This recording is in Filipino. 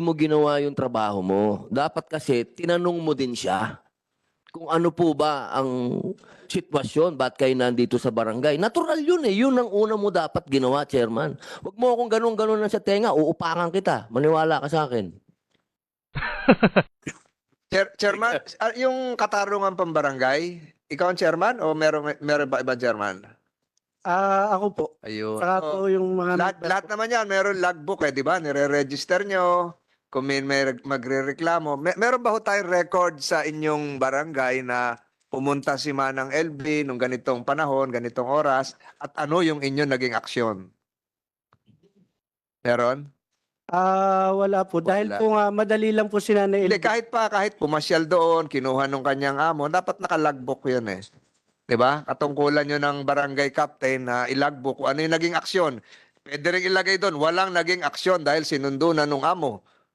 mo ginawa yung trabaho mo. Dapat kasi tinanong mo din siya kung ano po ba ang sitwasyon, ba't kayo nandito sa barangay. Natural yun eh. Yun ang una mo dapat ginawa, chairman. Huwag mo akong ganun-ganun na sa tenga, uupakan kita. Maniwala ka sa akin. Chair, chairman, ah, yung katarungan pambarangay, ikaw ang chairman o meron, meron ba ibang chairman? Ah, ako po. Ayun. Saka po yung mga lahat, lahat naman yan, meron logbook eh, di ba? Nire-register nyo, kung may, may magre-reklamo. Mer- meron ba ho tayong record sa inyong barangay na pumunta si Manang LB nung ganitong panahon, ganitong oras, at ano yung inyong naging aksyon? Meron? Ah, wala po. Dahil Wala. po nga, madali lang po si Nanay Hindi, kahit pa, kahit pumasyal doon, kinuha nung kanyang amo, dapat nakalagbook yun eh. 'Di ba? Katungkulan yun ng barangay captain na ilagbook kung ano yung naging aksyon. Pwede rin ilagay doon, walang naging aksyon dahil sinundo na nung amo.